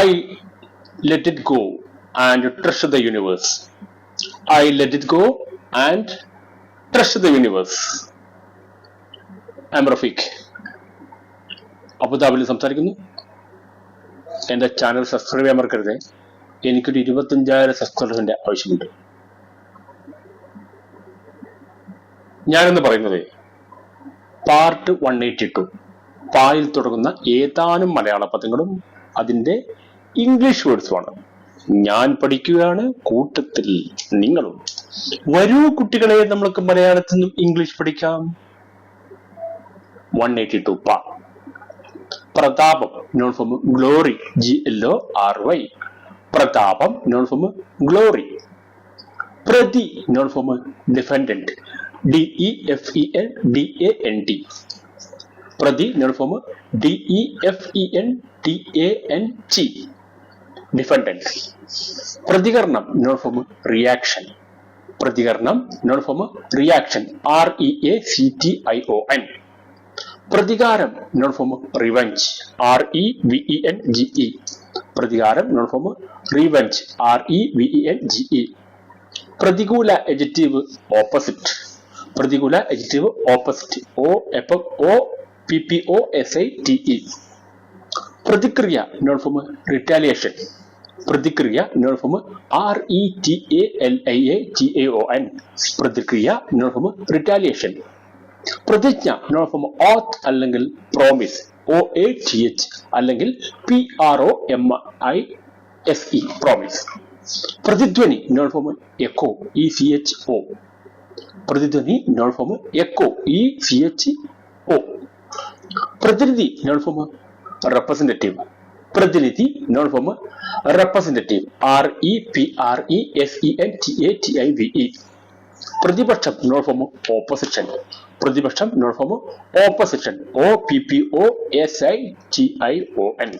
I let it go and trust the universe I let it go and trust the universe ആംറഫിക് അബുദാബിൽ സംസാരിക്കുന്നു. എന്റെ channel subscribe ചെയ്യാൻ മറക്കരുത്. എനിക്കൊരു ഇരുപത്തഞ്ചായിരം സബ്സ്ക്രൈബേഴ്സിന്റെ ആവശ്യമുണ്ട്. ഞാനെന്ന് പറയുന്നത് പാർട്ട് വൺ എയ്റ്റി ടു പായിൽ തുടങ്ങുന്ന ഏതാനും മലയാള പദങ്ങളും അതിന്റെ ഇംഗ്ലീഷ് വേർഡ്സുമാണ് ഞാൻ പഠിക്കുകയാണ് കൂട്ടത്തിൽ നിങ്ങളും. വരൂ കുട്ടികളെ നമ്മൾക്ക് മലയാളത്തിൽ നിന്നും ഇംഗ്ലീഷ് പഠിക്കാം. വൺ എയ്റ്റി ടു പ. പ്രതാപം noun form glory G L O R Y പ്രതാപം നോൺ ഫോം ഗ്ലോറി പ്രതി noun form defendant D E F E N D A N T പ്രതി noun form D E F E N T N T defendant പ്രതികരണം noun form reaction പ്രതികരണം noun form reaction R E A C T I O N പ്രതികാരം noun form revenge R E V E N G E പ്രതികാരം noun form revenge R E V E N G E പ്രതികൂല adjective opposite പ്രതികൂല adjective opposite O F O P P O S I T E പ്രതിക്രിയ noun form retaliation പ്രതിക്രിയ noun form R E T A L I A T A O N പ്രതിക്രിയ noun form retaliation പ്രതിജ്ഞ noun form oath അല്ലെങ്കിൽ promise O A T H അല്ലെങ്കിൽ P R O M I S E promise Prathidhwani noun form echo E C H O Prathidhwani noun form echo E C H O പ്രതിനിധി noun form representative പ്രതിനിധി noun form representative R E P R E S E N T A T I V E പ്രതിപക്ഷം noun form opposition പ്രതിപക്ഷം noun form opposition O P P O S I T I O N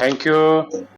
Thank you.